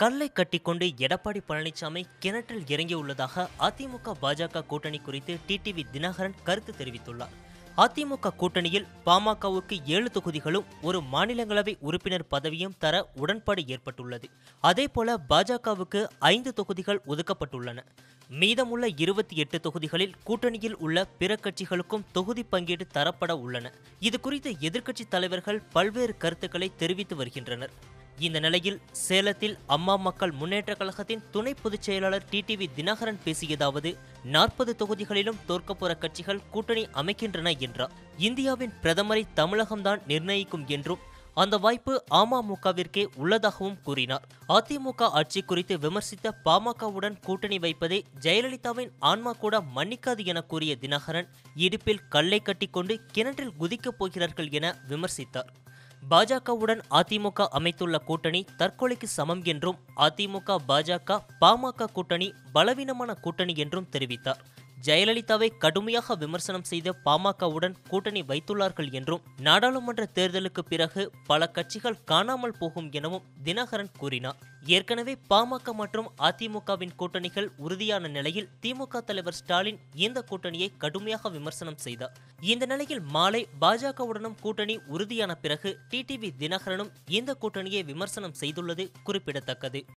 கல்லை கட்டிக்கொண்டு எடப்பாடி பழனிசாமி கிணற்றில் இறங்கியுள்ளதாக அதிமுக பாஜக கூட்டணி குறித்து டிடிவி தினகரன் கருத்து தெரிவித்துள்ளார். அதிமுக கூட்டணியில் பாமகவுக்கு ஏழு தொகுதிகளும் ஒரு மாநிலங்களவை உறுப்பினர் பதவியும் தர உடன்பாடு ஏற்பட்டுள்ளது. அதேபோல பாஜகவுக்கு ஐந்து தொகுதிகள் ஒதுக்கப்பட்டுள்ளன. மீதமுள்ள இருபத்தி எட்டு தொகுதிகளில் கூட்டணியில் உள்ள பிற கட்சிகளுக்கும் தொகுதி பங்கீடு தரப்பட உள்ளன. இது குறித்து எதிர்க்கட்சித் தலைவர்கள் பல்வேறு கருத்துக்களை தெரிவித்து வருகின்றனர். இந்த நிலையில் சேலத்தில் அம்மா மக்கள் முன்னேற்ற கழகத்தின் துணை பொதுச் செயலாளர் டிடிவி தினகரன் பேசியதாவது நாற்பது தொகுதிகளிலும் தோற்கப்போற கட்சிகள் கூட்டணி அமைக்கின்றன என்றார். இந்தியாவின் பிரதமரை தமிழகம்தான் நிர்ணயிக்கும் என்றும் அந்த வாய்ப்பு அமமுகவிற்கே உள்ளதாகவும் கூறினார். அதிமுக ஆட்சி குறித்து விமர்சித்த பாமகவுடன் கூட்டணி வைப்பதை ஜெயலலிதாவின் ஆன்மா கூட மன்னிக்காது என கூறிய தினகரன் இடுப்பில் கல்லை கட்டிக்கொண்டு கிணற்றில் குதிக்கப் போகிறார்கள் என விமர்சித்தார். பாஜகவுடன் அதிமுக அமைத்துள்ள கூட்டணி தற்கொலைக்கு சமம் என்றும் அதிமுக பாஜக பாமக கூட்டணி பலவீனமான கூட்டணி என்றும் தெரிவித்தார். ஜெயலலிதாவை கடுமையாக விமர்சனம் செய்த பாமகவுடன் கூட்டணி வைத்துள்ளார்கள் என்றும் நாடாளுமன்ற தேர்தலுக்கு பிறகு பல கட்சிகள் காணாமல் போகும் எனவும் தினகரன் கூறினார். ஏற்கனவே பாமக மற்றும் அதிமுகவின் கூட்டணிகள் உறுதியான நிலையில் திமுக தலைவர் ஸ்டாலின் இந்த கூட்டணியை கடுமையாக விமர்சனம் செய்தார். இந்த நிலையில் மாலை பாஜகவுடனும் கூட்டணி உறுதியான பிறகு டிடிவி தினகரனும் இந்த கூட்டணியை விமர்சனம் செய்துள்ளது குறிப்பிடத்தக்கது.